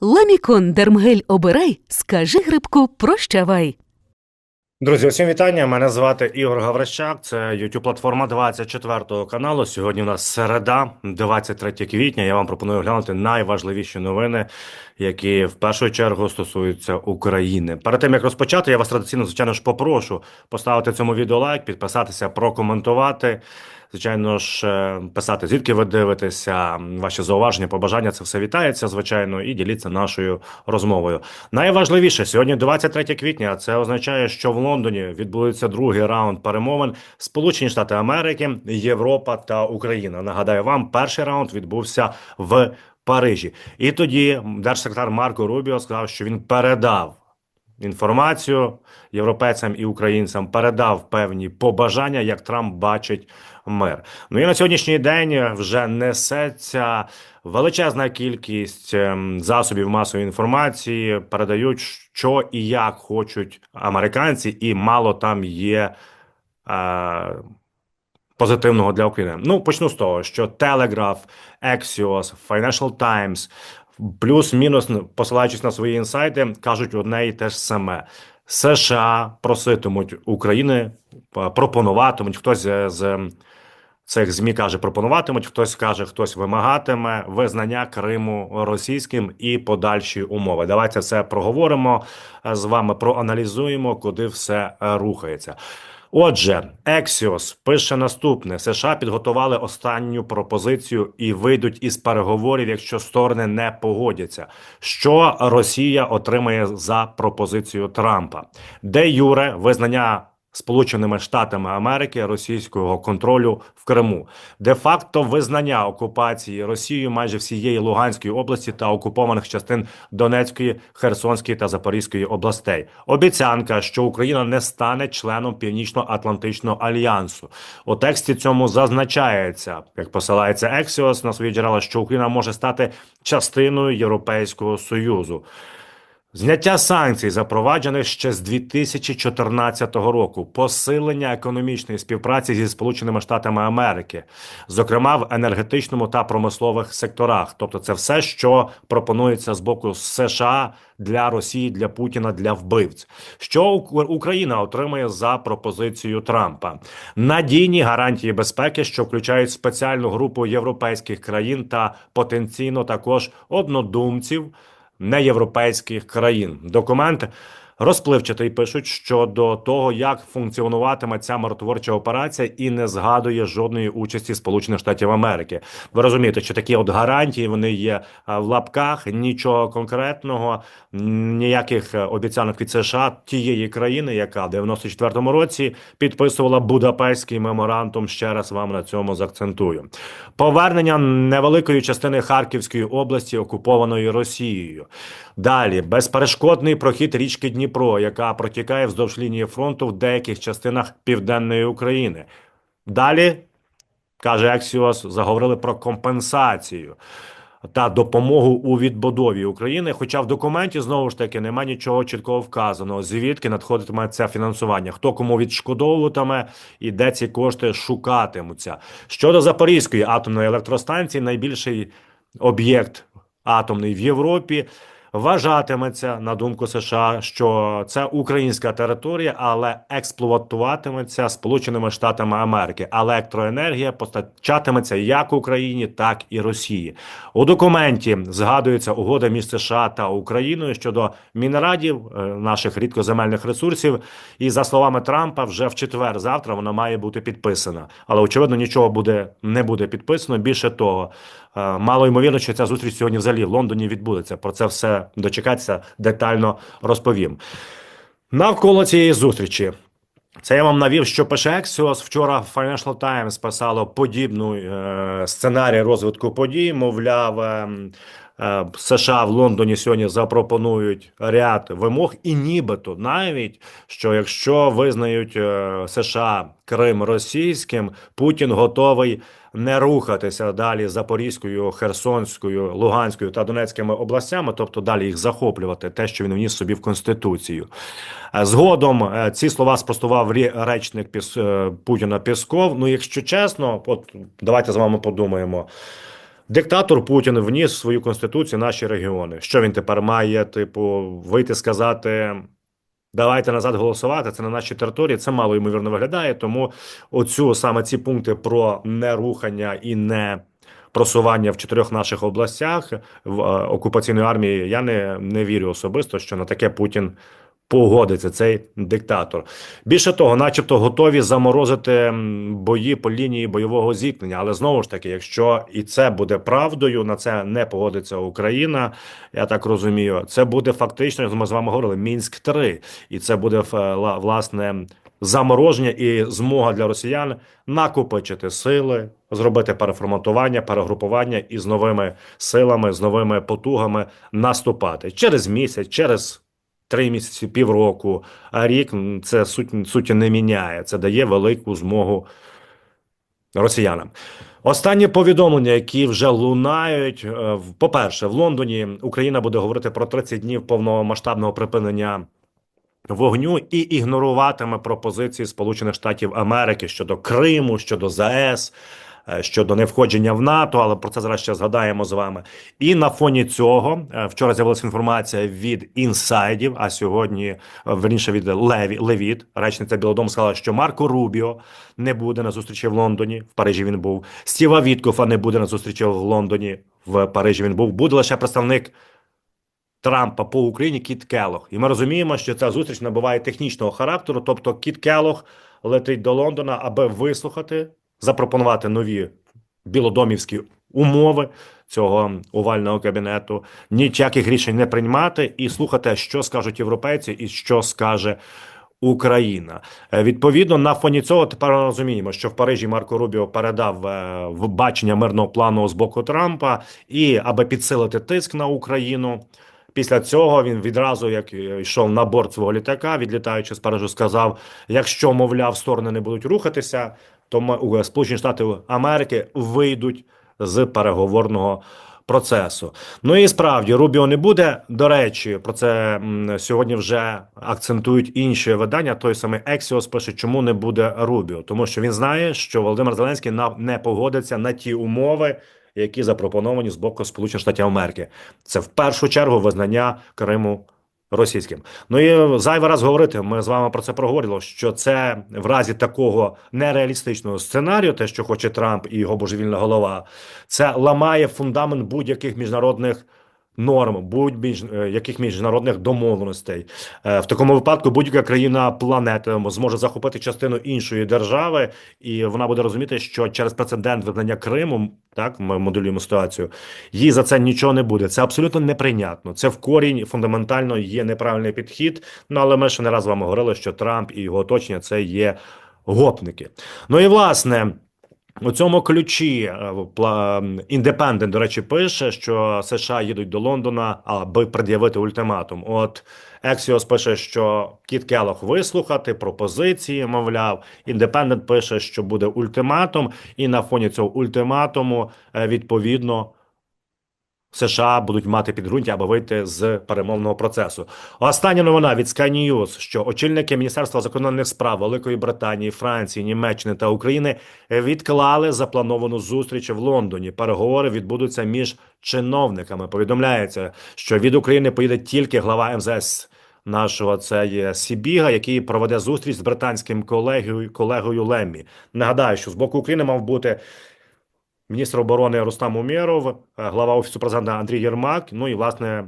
Ламікон Дермгель обирай, скажи грибку прощавай. Друзі, усім вітання. Мене звати Ігор Гаврищак. Це youtube платформа 24 каналу. Сьогодні у нас середа, 23 квітня. Я вам пропоную оглянути найважливіші новини, які в першу чергу стосуються України. Перед тим як розпочати, я вас традиційно, звичайно ж, попрошу поставити цьому відео лайк, підписатися, прокоментувати. Звичайно ж, е, писати, звідки ви дивитеся, ваші зауваження, побажання, це все вітається, звичайно, і діліться нашою розмовою. Найважливіше сьогодні 23 квітня. Це означає, що в Лондоні відбудеться другий раунд перемовин Сполучені Штати Америки, Європа та Україна. Нагадаю вам, перший раунд відбувся в Парижі, і тоді держсекретар Марко Рубіо сказав, що він передав. Інформацію європейцям і українцям передав певні побажання, як Трамп бачить мир. Ну і на сьогоднішній день вже несеться величезна кількість ем, засобів масової інформації, передають, що і як хочуть американці, і мало там є. Е, Позитивного для України. Ну, почну з того, що Telegraph, Axios, Financial Times, плюс-мінус, посилаючись на свої інсайти, кажуть одне і те ж саме. США проситимуть України, е, пропонуватимуть хтось з, цих ЗМІ каже, пропонуватимуть, хтось каже, хтось вимагатиме визнання Криму російським і подальші умови. Давайте все проговоримо е, з вами, проаналізуємо, куди все рухається. Отже, Ексіос пише наступне: США підготували останню пропозицію і вийдуть із переговорів, якщо сторони не погодяться. Що Росія отримає за пропозицію Трампа, де Юре визнання. Сполученими Штатами Америки російського контролю в Криму, де факто визнання окупації Росією майже всієї Луганської області та окупованих частин Донецької, Херсонської та Запорізької областей. Обіцянка, що Україна не стане членом Північно-Атлантичного альянсу. У тексті цьому зазначається, як посилається Ексіос на свої джерела, що Україна може стати частиною Європейського союзу. Зняття санкцій, запроваджених ще з 2014 року, посилення економічної співпраці зі Сполученими Штатами Америки, зокрема в енергетичному та промислових секторах. Тобто, це все, що пропонується з боку США для Росії, для Путіна, для вбивць. Що Україна отримає за пропозицією Трампа? Надійні гарантії безпеки, що включають спеціальну групу європейських країн та потенційно також однодумців неєвропейських країн. Документ розпливчатий пишуть щодо того, як функціонуватиме ця миротворча операція, і не згадує жодної участі Сполучених Штатів Америки. Ви розумієте, що такі от гарантії вони є в лапках, нічого конкретного, ніяких обіцянок від США тієї країни, яка в 94-му році підписувала Будапештський меморандум. Ще раз вам на цьому заакцентую. Повернення невеликої частини Харківської області, окупованої Росією. Далі безперешкодний прохід річки Дніпро, яка протікає вздовж лінії фронту в деяких частинах південної України. Далі каже Ексіос, заговорили про компенсацію. Та допомогу у відбудові України, хоча в документі знову ж таки немає нічого чіткого вказаного, звідки надходитиме це фінансування, хто кому відшкодовуватиме і де ці кошти шукатимуться. Щодо Запорізької атомної електростанції, найбільший об'єкт атомний в Європі. Вважатиметься на думку США, що це українська територія, але експлуатуватиметься Сполученими Штатами Америки. Електроенергія постачатиметься як Україні, так і Росії. У документі згадується угода між США та Україною щодо мінерадів е, наших рідкоземельних ресурсів. І за словами Трампа, вже в четвер завтра вона має бути підписана. Але очевидно, нічого буде не буде підписано. Більше того, е, мало ймовірно, що ця зустріч сьогодні взагалі в Лондоні відбудеться. Про це все дочекатися, детально розповім. Навколо цієї зустрічі. Це я вам навів, що пише Ексіос. Вчора Financial Times писало подібну е, сценарій розвитку подій. Мовляв, е, е, США в Лондоні сьогодні запропонують ряд вимог, і нібито навіть що якщо визнають е, США Крим російським, Путін готовий не рухатися далі Запорізькою, Херсонською, Луганською та Донецькими областями, тобто далі їх захоплювати, те, що він вніс собі в конституцію. Е, згодом е, ці слова спростував речник Піс... Путіна Пісков. Ну, якщо чесно, от давайте з вами подумаємо. Диктатор Путін вніс в свою конституцію наші регіони. Що він тепер має, типу, вийти сказати. Давайте назад голосувати. Це на нашій території. Це мало ймовірно виглядає. Тому оцю саме ці пункти про нерухання і не просування в чотирьох наших областях в е, окупаційної армії. Я не, не вірю особисто, що на таке Путін погодиться цей диктатор. Більше того, начебто готові заморозити бої по лінії бойового зіткнення. Але знову ж таки, якщо і це буде правдою, на це не погодиться Україна. Я так розумію, це буде фактично, як ми з вами говорили, мінськ 3 і це буде власне. Замороження і змога для росіян накопичити сили, зробити переформатування, перегрупування і з новими силами, з новими потугами наступати через місяць, через три місяці, півроку, а рік це суть суті не міняє. Це дає велику змогу росіянам. Останні повідомлення, які вже лунають, е, по-перше, в Лондоні Україна буде говорити про 30 днів повномасштабного припинення вогню і ігноруватиме пропозиції Сполучених Штатів Америки щодо Криму, щодо ЗАЕС, щодо невходження в НАТО, але про це зараз ще згадаємо з вами. І на фоні цього е, вчора з'явилася інформація від інсайдів, а сьогодні е, верніше від Леві Левіт, речниця Білодому сказала, що Марко Рубіо не буде на зустрічі в Лондоні. В Парижі він був. Стіва Віткофа не буде на зустрічі в Лондоні. В Парижі він був. Буде лише представник Трампа по Україні Кіт Келох. І ми розуміємо, що ця зустріч набуває технічного характеру. Тобто, Кіт Келох летить до Лондона, аби вислухати, запропонувати нові білодомівські умови цього овального кабінету, ніяких рішень не приймати і слухати, що скажуть європейці і що скаже. Україна Е, відповідно на фоні цього тепер розуміємо, що в Парижі Марко Рубіо передав е, бачення мирного плану з боку Трампа, і аби підсилити тиск на Україну. Після цього він відразу, як йшов на борт свого літака, відлітаючи з Парижу, сказав: якщо, мовляв, сторони не будуть рухатися, то у- Сполучені Штати Америки вийдуть з переговорного процесу. Ну і справді Рубіо не буде. До речі, про це сьогодні вже акцентують інші видання. Той самий Ексіос пише, чому не буде Рубіо, тому що він знає, що Володимир Зеленський не погодиться на ті умови. Які запропоновані з боку Сполучених Штатів Америки, це в першу чергу визнання Криму російським. Ну і зайвий раз говорити. Ми з вами про це проговорили. Що це в разі такого нереалістичного сценарію, те, що хоче Трамп і його божевільна голова, це ламає фундамент будь-яких міжнародних. Норм будь-яких міжнародних домовленостей Е, в такому випадку будь-яка країна планети зможе захопити частину іншої держави, і вона буде розуміти, що через прецедент визнання Криму, так ми моделюємо ситуацію, їй за це нічого не буде. Це абсолютно неприйнятно. Це в корінь фундаментально є неправильний підхід. Ну але ми ще не раз з вами говорили, що Трамп і його оточення це є гопники. Ну і власне. У цьому ключі Індепендент, до речі, пише, що США їдуть до Лондона, аби пред'явити ультиматум. От Ексіос пише, що Кіт Келох вислухати пропозиції, мовляв. Індепендент пише, що буде ультиматум, і на фоні цього ультиматуму е, відповідно. США будуть мати підґрунтя, аби вийти з перемовного процесу. Остання новина від Sky News, що очільники Міністерства закордонних справ Великої Британії, Франції, Німеччини та України відклали заплановану зустріч в Лондоні. Переговори відбудуться між чиновниками. Повідомляється, що від України поїде тільки глава МЗС нашого це є Сібіга, який проведе зустріч з британським колегою, колегою Леммі. Нагадаю, що з боку України мав бути міністр оборони Рустам Умєров, е, глава офісу президента Андрій Єрмак. Ну і власне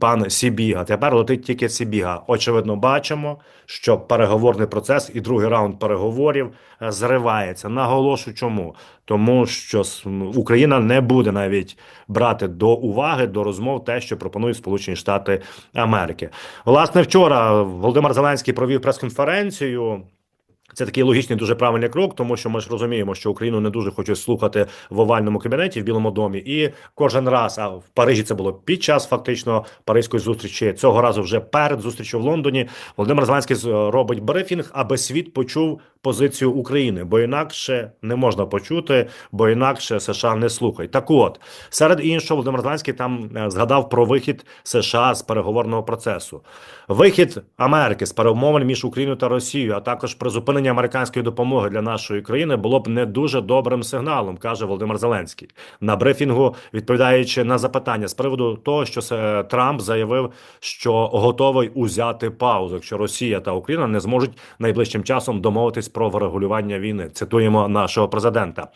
пан Сібіга. Тепер летить тільки Сібіга. Очевидно, бачимо, що переговорний процес і другий раунд переговорів е, зривається. Наголошу, чому тому, що Україна не буде навіть брати до уваги до розмов те, що пропонують Сполучені Штати Америки. Власне, вчора Володимир Зеленський провів прес-конференцію. Це такий логічний, дуже правильний крок, тому що ми ж розуміємо, що Україну не дуже хочуть слухати в овальному кабінеті в Білому домі, і кожен раз, а в Парижі це було під час фактично паризької зустрічі. Цього разу вже перед зустрічю в Лондоні. Володимир Зеленський робить брифінг, аби світ почув позицію України, бо інакше не можна почути, бо інакше США не слухають. Так от серед іншого, Володимир Зеленський там е, згадав про вихід США з переговорного процесу, вихід Америки з перемовин між Україною та Росією, а також призупинення припинення американської допомоги для нашої країни було б не дуже добрим сигналом, каже Володимир Зеленський на брифінгу, відповідаючи на запитання з приводу того, що Трамп заявив, що готовий узяти паузу, якщо Росія та Україна не зможуть найближчим часом домовитись про врегулювання війни. Цитуємо нашого президента.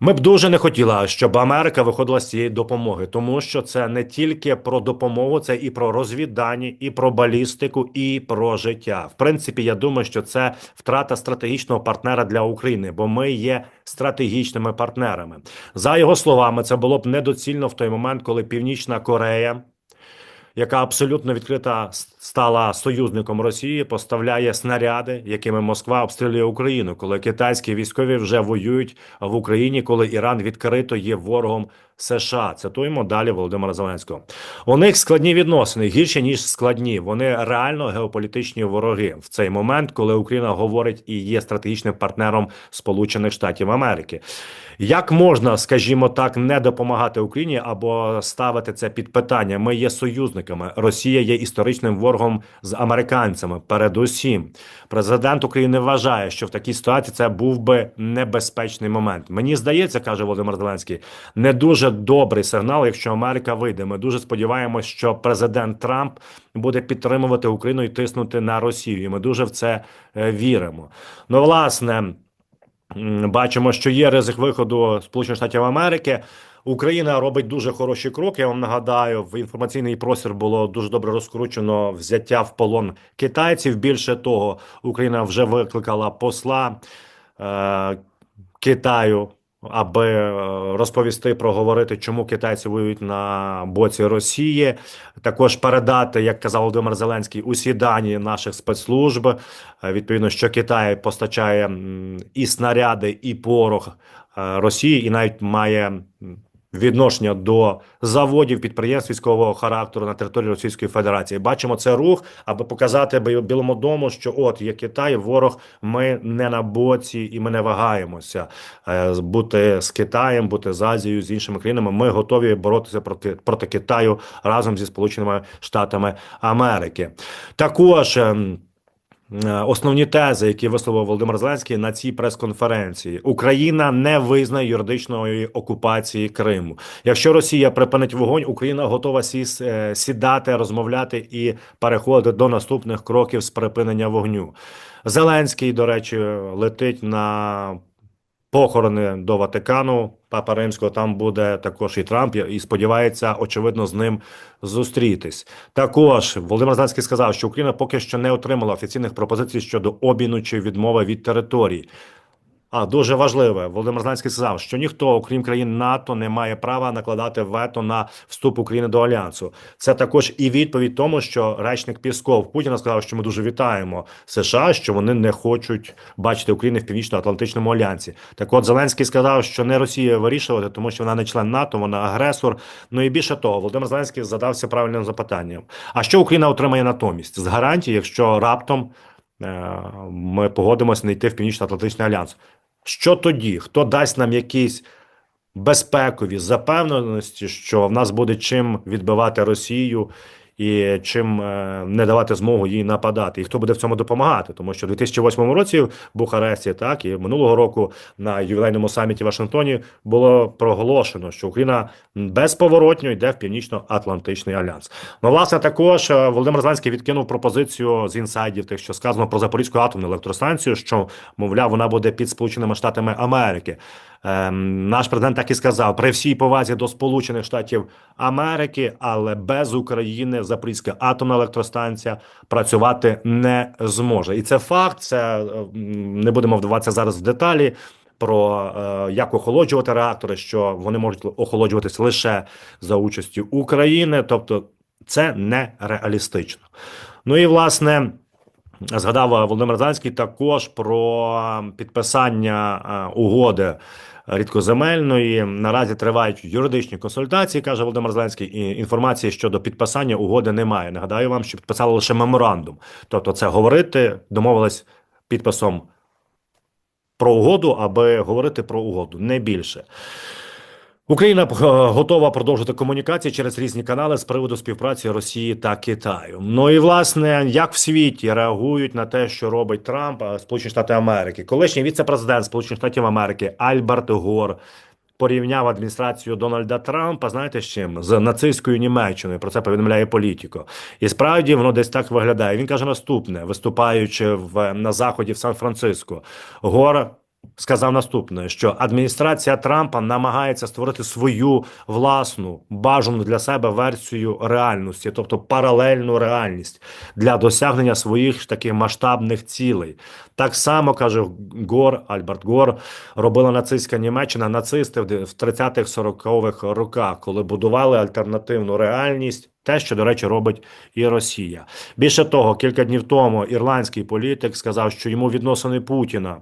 Ми б дуже не хотіли, щоб Америка виходила з цієї допомоги, тому що це не тільки про допомогу, це і про розвіддані, і про балістику, і про життя. В принципі, я думаю, що це втрата стратегічного партнера для України, бо ми є стратегічними партнерами. За його словами, це було б недоцільно в той момент, коли Північна Корея. Яка абсолютно відкрита стала союзником Росії, поставляє снаряди, якими Москва обстрілює Україну, коли китайські військові вже воюють в Україні, коли Іран відкрито є ворогом США. Цитуємо далі Володимира Зеленського. У них складні відносини гірше ніж складні. Вони реально геополітичні вороги в цей момент, коли Україна говорить і є стратегічним партнером Сполучених Штатів Америки. Як можна, скажімо так, не допомагати Україні або ставити це під питання? Ми є союзниками. Росія є історичним ворогом з американцями. Передусім, президент України вважає, що в такій ситуації це був би небезпечний момент. Мені здається, каже Володимир Зеленський, не дуже добрий сигнал, якщо Америка вийде. Ми дуже сподіваємось, що президент Трамп буде підтримувати Україну і тиснути на Росію. І Ми дуже в це е, віримо. Ну, власне. Бачимо, що є ризик виходу Сполучених Штатів Америки. Україна робить дуже хороші кроки. Я вам нагадаю, в інформаційний простір було дуже добре розкручено взяття в полон китайців. Більше того, Україна вже викликала посла е, Китаю, аби е, розповісти, проговорити, чому китайці воюють на боці Росії. Також передати, як казав Володимир Зеленський, усі дані наших спецслужб. Е, Відповідно, що Китай постачає і снаряди, і порох е, Росії, і навіть має відношення до заводів підприємств військового характеру на території Російської Федерації. Бачимо це рух, аби показати Бі- Білому дому, що от є Китай, ворог. Ми не на боці і ми не вагаємося е, бути з Китаєм, бути з Азією, з іншими країнами. Ми готові боротися проти проти Китаю разом зі Сполученими Штатами Америки. Також. Е, Основні тези, які висловив Володимир Зеленський на цій прес-конференції, Україна не визнає юридичної окупації Криму. Якщо Росія припинить вогонь, Україна готова сіс, е, сідати, розмовляти і переходити до наступних кроків з припинення вогню. Зеленський, до речі, летить на похорони до Ватикану Папа Римського. Там буде також і Трамп, і сподівається, очевидно, з ним зустрітись. Також Володимир Зеленський сказав, що Україна поки що не отримала офіційних пропозицій щодо обміну чи відмови від територій. А дуже важливе, Володимир Зеленський сказав, що ніхто, окрім країн НАТО, не має права накладати вето на вступ України до альянсу. Це також і відповідь тому, що речник Пісков Путіна сказав, що ми дуже вітаємо США, що вони не хочуть бачити Україну в північно-атлантичному альянсі. Так, от Зеленський сказав, що не Росія вирішувати, тому що вона не член НАТО, вона агресор. Ну і більше того, Володимир Зеленський задався правильним запитанням: а що Україна отримає натомість з гарантії, якщо раптом ми погодимося не йти в північно-атлантичний альянс? Що тоді? Хто дасть нам якісь безпекові запевненості, що в нас буде чим відбивати Росію і чим е, не давати змогу їй нападати? І хто буде в цьому допомагати? Тому що в 2008 році в Бухаресті, так і минулого року на ювілейному саміті в Вашингтоні було проголошено, що Україна безповоротньо йде в північно-атлантичний альянс. Ну, власне, також е, Володимир Зеленський відкинув пропозицію з інсайдів, тих, що сказано про Запорізьку атомну електростанцію, що мовляв, вона буде під Сполученими Штатами Америки. Ем, наш президент так і сказав: при всій повазі до Сполучених Штатів Америки, але без України Запорізька атомна електростанція працювати не зможе. І це факт. Це е, не будемо вдаватися зараз в деталі. Про е, як охолоджувати реактори, що вони можуть охолоджуватися лише за участю України, тобто це нереалістично. Ну і власне згадав Володимир Зеленський також про підписання е, угоди рідкоземельної. Наразі тривають юридичні консультації, каже Володимир Зеленський. І інформації щодо підписання угоди немає. Нагадаю вам, що підписали лише меморандум. Тобто, це говорити домовились підписом про угоду, аби говорити про угоду, не більше. Україна е, готова продовжити комунікації через різні канали з приводу співпраці Росії та Китаю. Ну і власне, як в світі реагують на те, що робить Трамп, Сполучені Штати Америки, колишній віце-президент Сполучених Штатів Америки Альберт Гор порівняв адміністрацію Дональда Трампа, знаєте з чим? З нацистською Німеччиною. Про це повідомляє Політіко. І справді воно десь так виглядає. Він каже наступне, виступаючи в на заході в Сан-Франциско. Гор сказав наступне: що адміністрація Трампа намагається створити свою власну бажану для себе версію реальності, тобто паралельну реальність для досягнення своїх таких масштабних цілей. Так само каже Гор, Альберт Гор, робила нацистська Німеччина, нацисти в 30-х, 40-х роках, коли будували альтернативну реальність. Те, що, до речі, робить і Росія. Більше того, кілька днів тому ірландський політик сказав, що йому відносини Путіна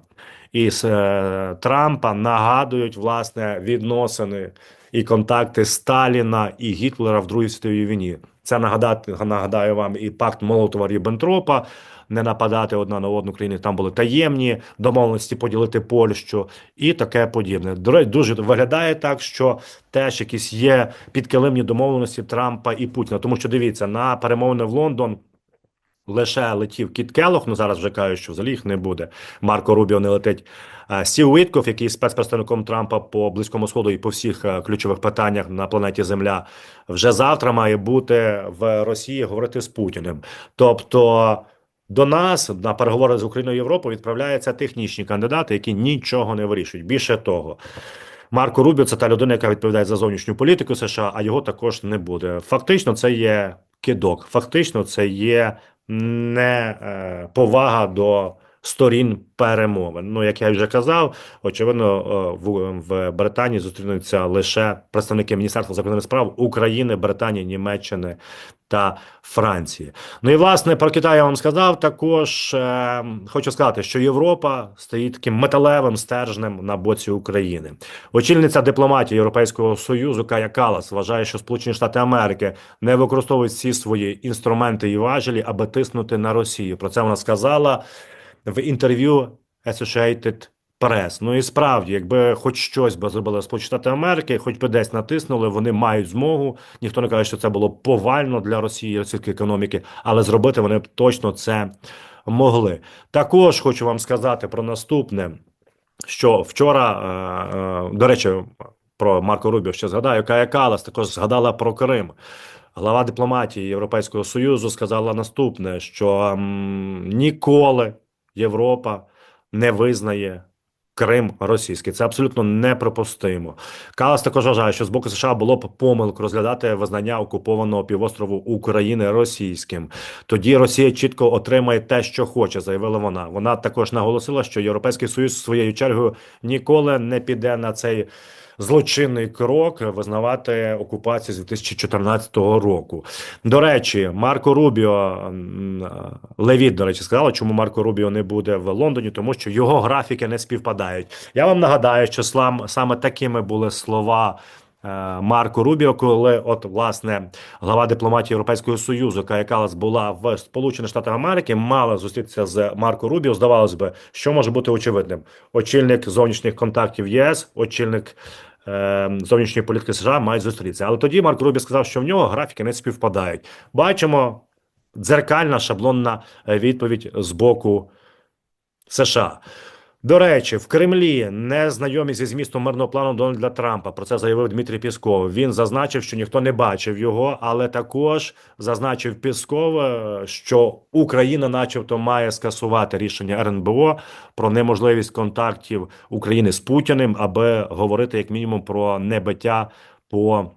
і е, Трампа нагадують власне відносини і контакти Сталіна і Гітлера в Другій світовій війні. Це нагадати нагадаю вам і пакт Молотова Ріббентропа, не нападати одна на одну країну. Там були таємні домовленості поділити Польщу і таке подібне. До речі, дуже виглядає так, що теж якісь є підкилимні домовленості Трампа і Путіна. Тому що дивіться на перемовини в Лондон. Лише летів Кіт Келох, ну зараз вже кажуть, що взагалі їх не буде. Марко Рубіо не летить. Сів Уітков, який спецпредставником Трампа по близькому сходу і по всіх е, ключових питаннях на планеті Земля, вже завтра має бути в Росії говорити з Путіним. Тобто до нас на переговори з Україною і Європою відправляються технічні кандидати, які нічого не вирішують. Більше того. Марко Рубіо це та людина, яка відповідає за зовнішню політику США, а його також не буде. Фактично, це є кидок. Фактично, це є не е, повага до сторін перемовин. Ну, як я вже казав, очевидно, е, в, в Британії зустрінуться лише представники Міністерства закордонних справ України, Британії, Німеччини та Франції. Ну і власне про Китай я вам сказав. Також е, хочу сказати, що Європа стоїть таким металевим стержнем на боці України. Очільниця дипломатії Європейського союзу Кая Калас вважає, що Сполучені Штати Америки не використовують всі свої інструменти і важелі, аби тиснути на Росію. Про це вона сказала в інтерв'ю Associated Press. Ну і справді, якби хоч щось би зробили Сполучені Америки, хоч би десь натиснули, вони мають змогу. Ніхто не каже, що це було повально для Росії, російської економіки, але зробити вони б точно це могли. Також хочу вам сказати про наступне, що вчора, е, е, до речі, про Марко Рубіо ще згадаю, Кая Калас також згадала про Крим. Глава дипломатії Європейського союзу сказала наступне: що ніколи Європа не визнає Крим російський. Це абсолютно неприпустимо. Калас також вважає, що з боку США було б помилку розглядати визнання окупованого півострову України російським. Тоді Росія чітко отримає те, що хоче, заявила вона. Вона також наголосила, що Європейський Союз своєю чергою ніколи не піде на цей. Злочинний крок визнавати окупацію з 2014 року. До речі, Марко Рубіо Левіт, до речі, сказала, чому Марко Рубіо не буде в Лондоні, тому що його графіки не співпадають. Я вам нагадаю, що слам саме такими були слова. Марко Рубіо, коли от власне глава дипломатії Європейського союзу Калас була в Сполучених Штатах Америки, мала зустрітися з Марко Рубіо. Здавалось би, що може бути очевидним: очільник зовнішніх контактів ЄС, очільник е, зовнішньої політики США мають зустрітися. Але тоді Марко Рубіо сказав, що в нього графіки не співпадають. Бачимо дзеркальна шаблонна відповідь з боку США. До речі, в Кремлі не знайомі зі змістом мирного плану Дональда Трампа. Про це заявив Дмитрій Пісков. Він зазначив, що ніхто не бачив його, але також зазначив Пісков, що Україна, начебто, має скасувати рішення РНБО про неможливість контактів України з Путіним, аби говорити як мінімум про небиття по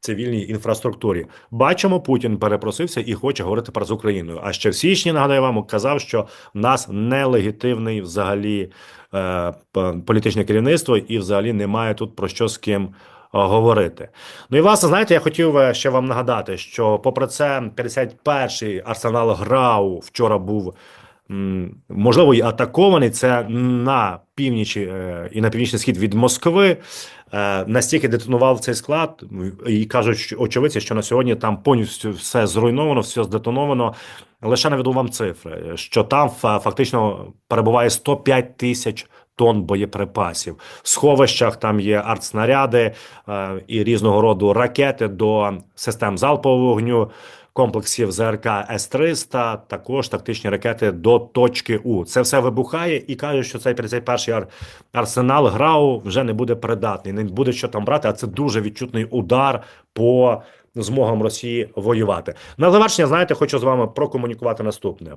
цивільній інфраструктурі. Бачимо, Путін перепросився і хоче говорити про з Україною. А ще в січні нагадаю вам казав, що в нас нелегітимний взагалі е, політичне керівництво, і взагалі немає тут про що з ким. Говорити, ну і власне, знаєте, я хотів е, ще вам нагадати, що попри це 51-й арсенал Грау вчора був можливо і атакований. Це на північі е, і на північний схід від Москви. Е, настільки детонував цей склад, і кажуть, що очевидці, що на сьогодні там повністю все зруйновано, все здетоновано. Лише наведу вам цифри, що там фактично перебуває 105 тисяч тонн боєприпасів. В сховищах там є артснаряди е, і різного роду ракети до систем залпового вогню. Комплексів ЗРК С-300, також тактичні ракети до точки У. Це все вибухає і кажуть, що цей 51-й ар- арсенал ГРАУ вже не буде придатний, не буде що там брати, а це дуже відчутний удар по змогам Росії воювати. На завершення, знаєте, хочу з вами прокомунікувати наступне.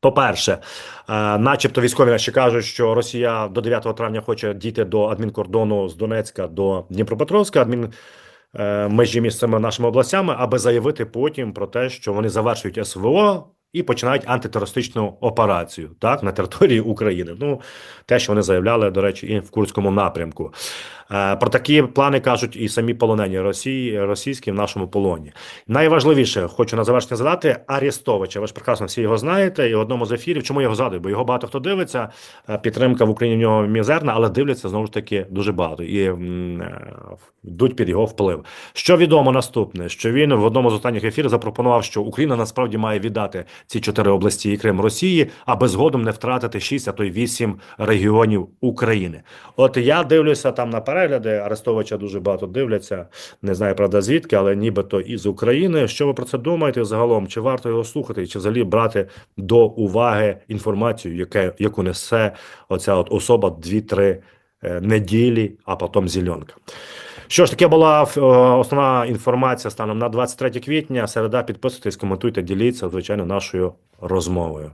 По-перше, е, начебто військові наші кажуть, що Росія до 9 травня хоче дійти до адмінкордону з Донецька до Дніпропетровська, адмін межі між цими нашими областями, аби заявити потім про те, що вони завершують СВО і починають антитерористичну операцію так на території України. Ну те, що вони заявляли, до речі, і в Курському напрямку. Е, Про такі плани кажуть і самі полонені Росії, російські в нашому полоні. Найважливіше, хочу на завершення задати Арестовича. Ви ж прекрасно всі його знаєте. І в одному з ефірів, чому його згадую? Бо його багато хто дивиться. е, Підтримка в Україні в нього мізерна, але дивляться знову ж таки дуже багато і е, йдуть під його вплив. Що відомо наступне, що він в одному з останніх ефірів запропонував, що Україна насправді має віддати ці чотири області і Крим Росії, аби згодом не втратити шість, а то й вісім регіонів України. От я дивлюся там на перегляди. Арестовича дуже багато дивляться. Не знаю, правда, звідки, але нібито із України. Що ви про це думаєте загалом? Чи варто його слухати, чи взагалі брати до уваги інформацію, яке, яку несе оця от особа дві-три е, неділі, а потім зеленка? Що ж таке була е, основна інформація станом на 23 квітня. Середа підписуйтесь, коментуйте, діліться, звичайно, нашою розмовою.